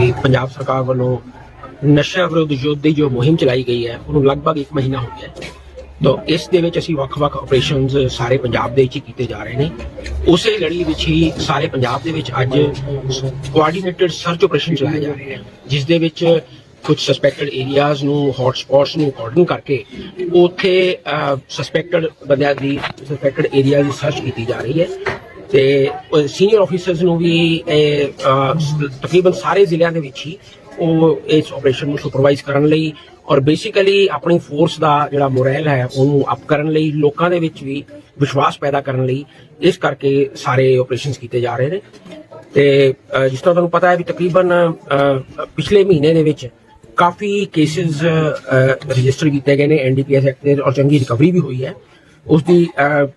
ਵੀ ਪੰਜਾਬ ਸਰਕਾਰ ਵੱਲੋਂ ਨਸ਼ਾ ਵਿਰੋਧ ਯੁੱਧ ਦੀ ਜੋ ਮੁਹਿੰਮ ਚਲਾਈ ਗਈ ਹੈ, ਉਹਨੂੰ ਲਗਭਗ 1 ਮਹੀਨਾ ਹੋ ਗਿਆ ਹੈ। ਤਾਂ ਇਸ ਦੇ ਵਿੱਚ ਅਸੀਂ ਵੱਖ-ਵੱਖ ਆਪਰੇਸ਼ਨਸ ਸਾਰੇ ਪੰਜਾਬ ਦੇ ਵਿੱਚ ਹੀ ਕੀਤੇ ਜਾ ਰਹੇ ਨੇ। ਉਸੇ ਲੜੀ ਵਿੱਚ ਹੀ ਸਾਰੇ ਪੰਜਾਬ ਦੇ ਵਿੱਚ ਅੱਜ ਕੋਆਰਡੀਨੇਟਡ ਸਰਚ ਆਪਰੇਸ਼ਨ ਚਲਾਇਆ ਜਾ ਰਹੇ ਨੇ ਜਿਸ ਦੇ ਵਿੱਚ ਕੁਝ ਸਸਪੈਕਟਡ ਏਰੀਆਜ਼ ਨੂੰ ਹੌਟ ਨੂੰ ਕੋਆਰਡਨ ਕਰਕੇ ਉੱਥੇ ਸਸਪੈਕਟਡ ਬੰਦਿਆਂ ਦੀ ਸਸਪੈਕਟਡ ਏਰੀਆ ਦੀ ਸਰਚ ਕੀਤੀ ਜਾ ਰਹੀ ਹੈ। ਤੇ ਸੀਨੀਅਰ ਆਫੀਸਰਸ ਨੂੰ ਵੀ ਇਹ, ਤਕਰੀਬਨ ਸਾਰੇ ਜ਼ਿਲ੍ਹਿਆਂ ਦੇ ਵਿੱਚ ਹੀ ਉਹ ਇਸ ਆਪਰੇਸ਼ਨ ਨੂੰ ਸੁਪਰਵਾਈਜ਼ ਕਰਨ ਲਈ ਔਰ ਬੇਸਿਕਲੀ ਆਪਣੀ ਫੋਰਸ ਦਾ ਜਿਹੜਾ ਮੋਰਲ ਹੈ ਉਹਨੂੰ ਅਪ ਕਰਨ ਲਈ ਲੋਕਾਂ ਦੇ ਵਿੱਚ ਵੀ ਵਿਸ਼ਵਾਸ ਪੈਦਾ ਕਰਨ ਲਈ ਇਸ ਕਰਕੇ ਸਾਰੇ ਆਪਰੇਸ਼ਨਸ ਕੀਤੇ ਜਾ ਰਹੇ ਨੇ। ਤੇ ਜਿਸ ਤਰ੍ਹਾਂ ਤੁਹਾਨੂੰ ਪਤਾ ਹੈ ਵੀ ਤਕਰੀਬਨ ਪਿਛਲੇ ਮਹੀਨੇ ਦੇ ਵਿੱਚ ਕਾਫੀ ਕੇਸਿਸ ਰਜਿਸਟਰ ਕੀਤੇ ਗਏ ਨੇ ਐਨਡੀਪੀਐਸ ਐਕਟ ਦੇ ਔਰ ਚੰਗੀ ਰਿਕਵਰੀ ਵੀ ਹੋਈ ਹੈ। ਉਸ ਦੀ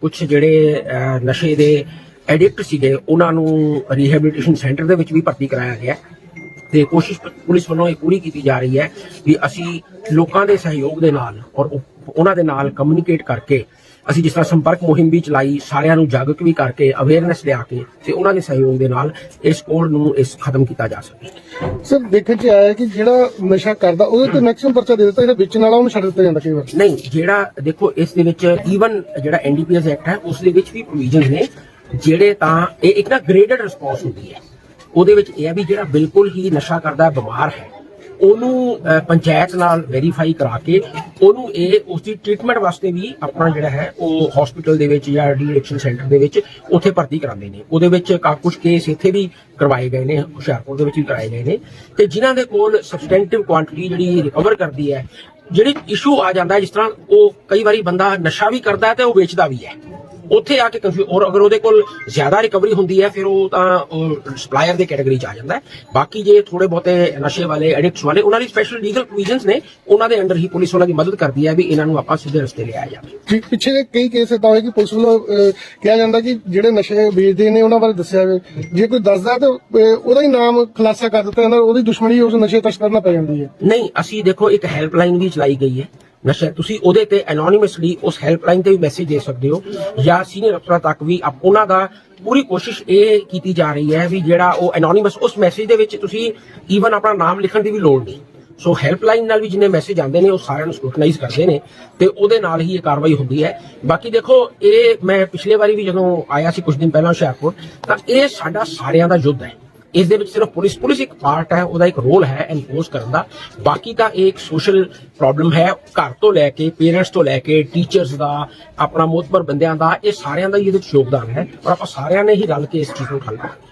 ਕੁਝ ਜਿਹੜੇ ਨਸ਼ੇ ਦੇ ਐਡਿਕਟ ਸੀਗੇ ਉਹਨਾਂ ਨੂੰ ਰੀਹੈਬਿਲਿਟੇਸ਼ਨ ਸੈਂਟਰ ਦੇ ਵਿੱਚ ਵੀ ਭਰਤੀ ਕਰਾਇਆ ਗਿਆ। ਤੇ ਕੋਸ਼ਿਸ਼ ਪੁਲਿਸ ਵੱਲੋਂ ਇਹ ਪੂਰੀ ਕੀਤੀ ਜਾ ਰਹੀ ਹੈ ਵੀ ਅਸੀਂ ਲੋਕਾਂ ਦੇ ਸਹਿਯੋਗ ਦੇ ਨਾਲ ਔਰ ਉਹ- ਉਹਨਾਂ ਦੇ ਨਾਲ ਕਮਿਊਨੀਕੇਟ ਕਰਕੇ ਅਸੀਂ ਜਿਸ ਤਰ੍ਹਾਂ ਸੰਪਰਕ ਮੁਹਿੰਮ ਵੀ ਚਲਾਈ ਸਾਰਿਆਂ ਨੂੰ ਜਾਗਰੂਕ ਵੀ ਕਰਕੇ ਅਵੇਅਰਨੈਸ ਲਿਆ ਕੇ ਤੇ ਉਹਨਾਂ ਦੇ ਸਹਿਯੋਗ ਦੇ ਨਾਲ ਇਸ ਕੋਡ ਨੂੰ ਇਸ ਖਤਮ ਕੀਤਾ ਜਾ ਸਕੇ। ਸਰ ਦੇਖਣ ਚ ਆਇਆ ਕਿ ਜਿਹੜਾ ਨਸ਼ਾ ਕਰਦਾ ਉਹਦੇ ਤੇ ਮੈਕਸਿਮਮ ਪਰਚਾ ਦੇ ਦਿੱਤਾ ਜਿਹੜਾ ਵੇਚਣ ਵਾਲਾ ਉਹਨੂੰ ਛੱਡ ਦਿੱਤਾ ਜਾਂਦਾ ਕਈ ਵਾਰ। ਨਹੀਂ ਜਿਹੜਾ ਦੇਖੋ ਇਸ ਦੇ ਵਿੱਚ ਈਵਨ ਜਿਹੜਾ ਐਨਡੀਪੀਐਸ ਐਕਟ ਹੈ ਉਸ ਦੇ ਵਿੱਚ ਵੀ ਪ੍ਰੋਵੀਜ਼ਨਸ ਨੇ। ਜਿਹੜੇ ਤਾਂ ਇਹ ਇੱਕ ਨਾ ਗ੍ਰੇਡਡ ਰਿਸਪੌਂਸ ਹੁੰਦੀ ਹੈ। ਉਹਦੇ ਵਿੱਚ ਇਹ ਹੈ ਵੀ ਜਿਹੜਾ ਬਿਲਕੁਲ ਹੀ ਨਸ਼ਾ ਕਰਦਾ ਬਿਮਾਰ ਹੈ, ਉਹਨੂੰ ਪੰਚਾਇਤ ਨਾਲ ਵੈਰੀਫਾਈ ਕਰਾ ਕੇ ਉਹਨੂੰ ਇਹ ਉਸ ਦੀ ਟ੍ਰੀਟਮੈਂਟ ਵਾਸਤੇ ਵੀ ਆਪਣਾ ਜਿਹੜਾ ਹੈ, ਉਹ ਹਸਪੀਟਲ ਦੇ ਵਿੱਚ ਜਾਂ ਡੀਐਡਿਕਸ਼ਨ ਸੈਂਟਰ ਦੇ ਵਿੱਚ ਉੱਥੇ ਭਰਤੀ ਕਰਾਉਂਦੇ ਨੇ। ਉਹਦੇ ਵਿੱਚ ਕਾ ਕੁਝ ਕੇਸ ਇੱਥੇ ਵੀ ਕਰਵਾਏ ਗਏ ਨੇ, ਹੁਸ਼ਿਆਰਪੁਰ ਦੇ ਵਿੱਚ ਵੀ ਕਰਾਏ ਗਏ ਨੇ। ਤੇ ਜਿਨ੍ਹਾਂ ਦੇ ਕੋਲ ਸਬਸਟੈਂਟਿਵ ਕੁਆਂਟੀਟੀ ਜਿਹੜੀ ਰਿਕਵਰ ਕਰਦੀ ਹੈ, ਜਿਹੜੀ ਇਸ਼ੂ ਆ ਜਾਂਦਾ ਜਿਸ ਤਰ੍ਹਾਂ ਉਹ ਕਈ ਵਾਰੀ ਬੰਦਾ ਨਸ਼ਾ ਵੀ ਕਰਦਾ ਹੈ ਤੇ ਉਹ ਵੇਚਦਾ ਵੀ ਹੈ। ਉੱਥੇ ਆ ਕੇ ਔਰ ਅਗਰ ਉਹਦੇ ਕੋਲ ਜ਼ਿਆਦਾ ਰਿਕਵਰੀ ਹੁੰਦੀ ਹੈ ਫਿਰ ਉਹ ਤਾਂ ਸਪਲਾਇਰ ਦੇ ਕੈਟਾਗਰੀ ਚ ਆ ਜਾਂਦਾ ਹੈ। ਬਾਕੀ ਜੇ ਥੋੜੇ ਬਹੁਤੇ ਨਸ਼ੇ ਵਾਲੇ ਐਡਿਕਟਸ ਵਾਲੇ ਉਹਨਾਂ ਲਈ ਸਪੈਸ਼ਲ ਲੀਗਲ ਪ੍ਰੋਵੀਜ਼ਨਸ ਨੇ ਉਹਨਾਂ ਦੇ ਅੰਡਰ ਹੀ ਪੁਲਿਸ ਉਹਨਾਂ ਦੀ ਮਦਦ ਕਰਦੀ ਹੈ ਵੀ ਇਹਨਾਂ ਨੂੰ ਆਪਾਂ ਸਿੱਧੇ ਰਸਤੇ ਲਿਆਇਆ ਜਾਵੇ। ਪਿੱਛੇ ਦੇ ਕਈ ਕੇਸ ਏਦਾਂ ਹੋਏ ਕਿ ਪੁਲਿਸ ਵੱਲੋਂ ਕਿਹਾ ਜਾਂਦਾ ਕਿ ਜਿਹੜੇ ਨਸ਼ੇ ਵੇਚਦੇ ਨੇ ਉਹਨਾਂ ਬਾਰੇ ਦੱਸਿਆ ਜਾਵੇ। ਜੇ ਕੋਈ ਦੱਸਦਾ ਤਾਂ ਉਹਦਾ ਹੀ ਨਾਮ ਖੁਲਾਸਾ ਕਰ ਦਿੱਤਾ ਜਾਂਦਾ ਉਹਦੀ ਦੁਸ਼ਮਣੀ ਉਸ ਨਸ਼ੇ ਤਸਕਰ ਨਾਲ ਪੈ ਜਾਂਦੀ ਹੈ। ਨਹੀਂ ਅਸੀਂ ਦੇਖੋ ਇੱਕ ਹੈਲਪਲਾਈਨ ਵੀ ਚਲਾਈ ਗਈ ਹੈ। ਨਸ਼ਾ ਤੁਸੀਂ ਉਹਦੇ ਤੇ ਐਨੋਨਿਮਸਲੀ ਉਸ ਹੈਲਪਲਾਈਨ ਤੇ ਵੀ ਮੈਸੇਜ ਦੇ ਸਕਦੇ ਹੋ ਜਾਂ ਸੀਨੀਅਰ ਅਫਸਰਾਂ ਤੱਕ ਵੀ ਆਪ- ਉਹਨਾਂ ਦਾ ਪੂਰੀ ਕੋਸ਼ਿਸ਼ ਇਹ ਕੀਤੀ ਜਾ ਰਹੀ ਹੈ ਵੀ ਜਿਹੜਾ ਉਹ ਐਨੋਨਿਮਸ ਉਸ ਮੈਸੇਜ ਦੇ ਵਿੱਚ ਤੁਸੀਂ ਈਵਨ ਆਪਣਾ ਨਾਮ ਲਿਖਣ ਦੀ ਵੀ ਲੋੜ ਨਹੀਂ। ਸੋ ਹੈਲਪਲਾਈਨ ਨਾਲ ਵੀ ਜਿੰਨੇ ਮੈਸੇਜ ਆਉਂਦੇ ਨੇ, ਉਹ ਸਾਰਿਆਂ ਨੂੰ ਸਕ੍ਰੂਟਨਾਈਜ਼ ਕਰਦੇ ਨੇ ਤੇ ਉਹਦੇ ਨਾਲ ਹੀ ਇਹ ਕਾਰਵਾਈ ਹੁੰਦੀ ਹੈ। ਬਾਕੀ ਦੇਖੋ, ਇਹ ਮੈਂ ਪਿਛਲੇ ਵਾਰੀ ਵੀ ਜਦੋਂ ਆਇਆ ਸੀ ਕੁਝ ਦਿਨ ਪਹਿਲਾਂ ਹੁਸ਼ਿਆਰਪੁਰ, ਤਾਂ ਇਹ ਸਾਡਾ ਸਾਰਿਆਂ ਦਾ ਯੁੱਧ ਹੈ। ਇਸ ਦੇ ਵਿੱਚ ਸਿਰਫ ਪੁਲਿਸ ਪੁਲਿਸ ਇੱਕ ਪਾਰਟ ਹੈ, ਉਹਦਾ ਇੱਕ ਰੋਲ ਹੈ ਐਨਫੋਰਸ ਕਰਨ ਦਾ। ਬਾਕੀ ਤਾਂ ਇਹ ਇੱਕ ਸੋਸ਼ਲ ਪ੍ਰੋਬਲਮ ਹੈ। ਘਰ ਤੋਂ ਲੈ ਕੇ ਪੇਰੈਂਟਸ ਤੋਂ ਲੈ ਕੇ ਟੀਚਰਸ ਦਾ, ਆਪਣਾ ਮੋਤਬਰ ਬੰਦਿਆਂ ਦਾ, ਇਹ ਸਾਰਿਆਂ ਦਾ ਹੀ ਇਹਦੇ ਵਿੱਚ ਯੋਗਦਾਨ ਹੈ। ਔਰ ਆਪਾਂ ਸਾਰਿਆਂ ਨੇ ਹੀ ਰਲ ਕੇ ਇਸ ਚੀਜ਼ ਨੂੰ ਹੱਲ ਕਰਨਾ